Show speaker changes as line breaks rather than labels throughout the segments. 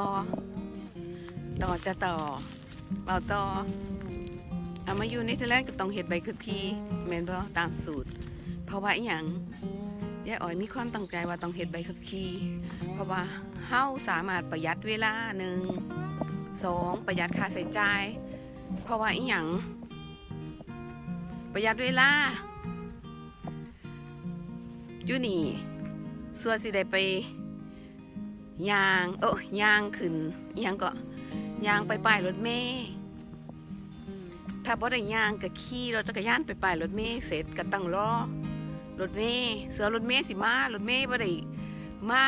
ต่อ ต่อจะต่อเป่าต่อเอามาอยู่ในเทแลนด์ก็ต้องเฮ็ดใบขับขี่แม่นบ่ตามสูตร เพราะว่าอีหยังยายอ๋อยมีความตั้งใจว่าต้องเฮ็ดใบขับขี่เพราะว่าเฮาสามารถประหยัดเวลาหนึ่งสองประหยัดค่าใช้จ่าย เพราะว่าอีหยังประหยัดเวลาอยู่นี่ส่วนสิได้ไป ยางโอ้ยางขึ้นยังก็ยางไปป้ายรถเมล์ถ้าบ่ได้ยางก็ขี่รถจักรยานไปป้ายรถเมล์เสร็จก็ตั้งรอรถเมล์เสือรถเมล์สิมารถเมล์บ่ได้มา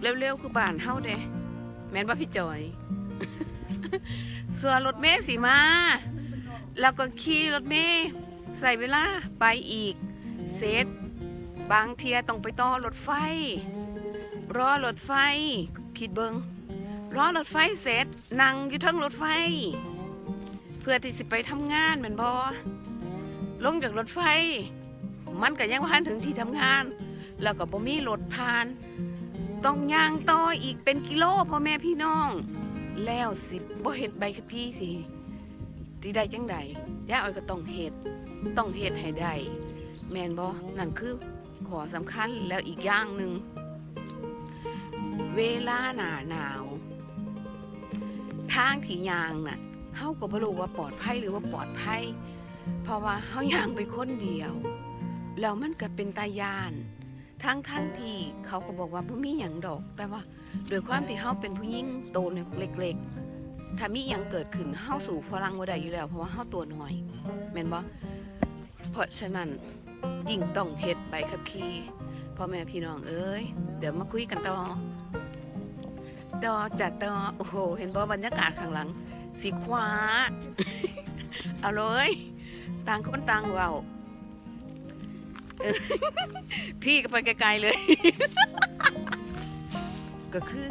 เร็วๆคือบ้านเฮาเด้แม่นบ่พี่จอยเสือรถเมล์สิมา แล้วก็ขี่รถเมล์ใส่เวลาไปอีกเสร็จบางเทียต้องไปต่อรถไฟ รอรถไฟ คิดเบิงรอรถไฟเสร็จนั่งอยู่ทั้งรถไฟ เพื่อที่สิไปทำงานแม่นบอลงจากรถไฟ มันก็ยังผ่านถึงที่ทำงาน แล้วก็บ่มีรถผ่าน ต้องย่างต่ออีกเป็นกิโลพ่อแม่พี่น้อง แล้วสิบ่เฮ็ดใบขับขี่สิสิได้จังใดย่าอ้อยก็ต้องเฮ็ดต้องเฮ็ดให้ได้แม่นบ่นั่นคือขอสำคัญแล้วอีกอย่างหนึ่ง เวลาหนาหนาว ทางที่ยางน่ะเฮาก็บ่รู้ว่าปลอดภัยหรือว่าปลอดภัย เพราะว่าเฮายางไปคนเดียว แล้วมันก็เป็นตายาน ทั้งทั้งที่เขาก็บอกว่าบ่มีหยังดอก แต่ว่าโดยความที่เฮาเป็นผู้หญิงโตเล็กๆ ถ้ามีหยังเกิดขึ้นเฮาสู่ฝรั่งบ่ได้อยู่แล้ว เพราะว่าเฮาตัวน้อยแม่นบ่เพราะฉะนั้นยิ่งต้องเฮ็ดใบขับขี่พ่อแม่พี่น้องเอ้ย เดี๋ยวมาคุยกันต่อ ต่อจัดต่อโอ้โห เห็นบ่บรรยากาศข้างหลัง สีขวาเอาเลยต่างคนต่างเว้าเออพี่ก็ไปไกลๆเลย ก็คือ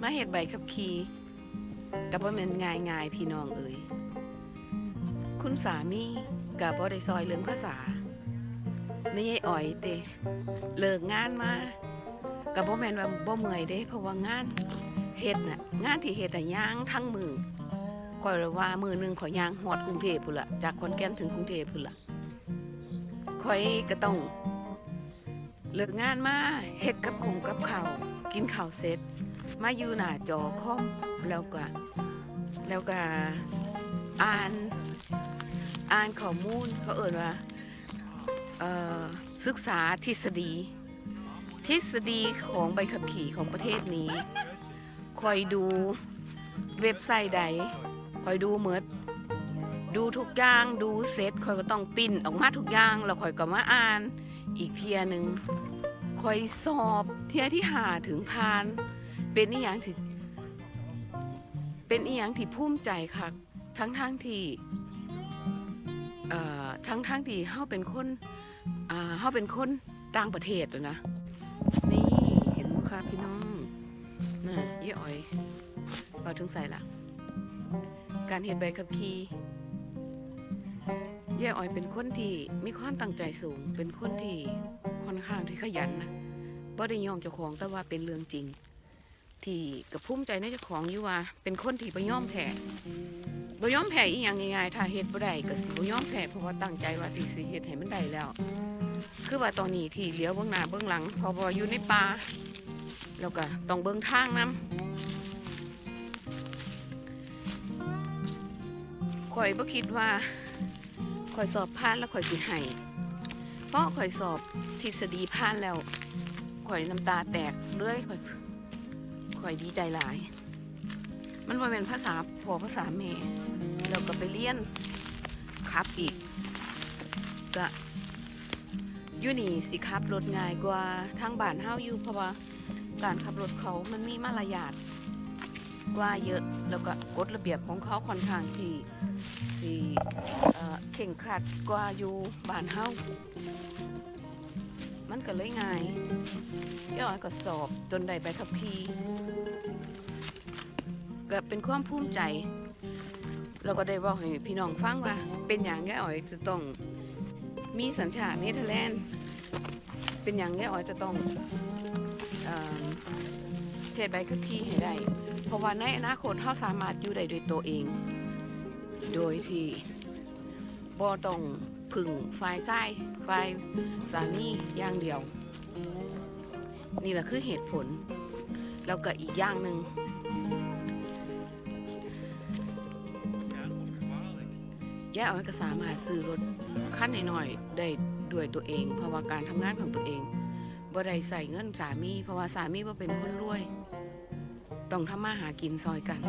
มาเฮ็ดใบขับขี่กับว่ามันง่ายง่ายๆพี่น้องเอ่ยคุณสามีกับบ่ได้ซอยเรื่องภาษา ไม่ใช่อ่อยเตเลิกงานมากับบ่แม่นว่าบ่เมื่อยเด้ เพราะว่างานเฮ็ดน่ะงานที่เฮ็ดน่ะย่างทั้งมือข่อยว่ามือหนึงข่อยย่างฮอดกรุงเทพพุ่นล่ะจากขอนแก่นถึงกรุงเทพพุ่นล่ะข่อยก็ต้องเลิกงานมาเฮ็ดกับคงกับข้าวกินข้าวเสร็จ มาอยู่หน้าจอคอมแล้วก็แล้วก็อ่าน อ่านข้อมูลเขาเอ่ยว่า ศึกษาทฤษฎี ทฤษฎีของใบขับขี่ของประเทศนี้คอยดูเว็บไซต์ใดคอยดูเมดดูทุกอย่างดูเสร็จคอยก็ต้องปิ้นออกมาทุกอย่างแล้วคอยก็มาอ่านอีกเทียหนึ่งคอยสอบเทียที่หาถึงพาน เป็นอีหยังที่เป็นอีหยังที่ภูมิใจค่ะทั้งทั้งที่ทั้งทั้งที่เฮาเป็นคน อ่าเฮาเป็นคนต่างประเทศนะ นี่เห็นมั้คะพี่น้องน่ะยี่อ้อยเบาถึงใส่ละการเห็นใบขับขี่ยี่อ้อยเป็นคนที่มีความตั้งใจสูง เป็นคนที่ค่อนข้างที่ขยันนะบ่ได้ยองเจ้าของแต่ว่าเป็นเรื่องจริง ที่กับภูมิใจในเจ้าของอยู่ว่า เป็นคนที่บ่ยอมแพ้บ่ยอมแพ้อีหยังง่ายๆถ้าเฮ็ดบ่ได้ก็สิบ่ยอมแพ้เพราะว่าตั้งใจว่าที่สิเฮ็ดให้มันได้แล้ว คือว่าตอนนี้ที่เลี้ยวเบื้องหน้าเบื้องหลัง พอบ่อยู่ในป่าแล้วก็ต้องเบื้องทางนํข่อยบ่คิดว่าข่อยสอบผ่านแล้วข่อยสิให้เพราะข่อยสอบทฤษฎีผ่านแล้วข่อยน้ำตาแตกเลยข่อยข่อยดีใจหลาย มันว่าเป็นภาษาพอภาษาแม่แล้วก็ไปเรียนขับอีกก็ อยู่นี่สิขับรถง่ายกว่าทางบ้านเฮาอยู่เพราะว่าการขับรถเขามันมีมารยาทกว่าเยอะแล้วก็กฎระเบียบของเขาค่อนข้างที่ที่เอ่อเข่งครัดกว่าอยู่บ้านเฮามันก็เลยง่ายย่อยก็สอบจนได้ใบขับขี่ก็เป็นความภูมิใจ เราก็ได้บอกให้พี่น้องฟังว่า เป็นอย่างย่อ๋อยจะต้อง มีสัญชาติเนเธอร์แลนด์ เป็นอย่างนี้อ๋อยจะต้องเอ่อเทศใบขับขี่ให้ได้ เพราะว่าในอนาคตเขาสามารถอยู่ได้ด้วยตัวเอง โดยที่บ่ต้องพึ่งฝ่ายซ้ายฝ่ายสามีอย่างเดียว นี่แหละคือเหตุผล แล้วก็อีกอย่างหนึ่ง ย่เอ้อก็สามารถซื้อรถคันหน่อยๆได้ด้วยตัวเอง เพราะว่าการทำงานของตัวเองบ่ได้ใส่เงินสามี เพราะว่าสามีบ่เป็นคนรวย ต้องทำมาหากินซอยกัน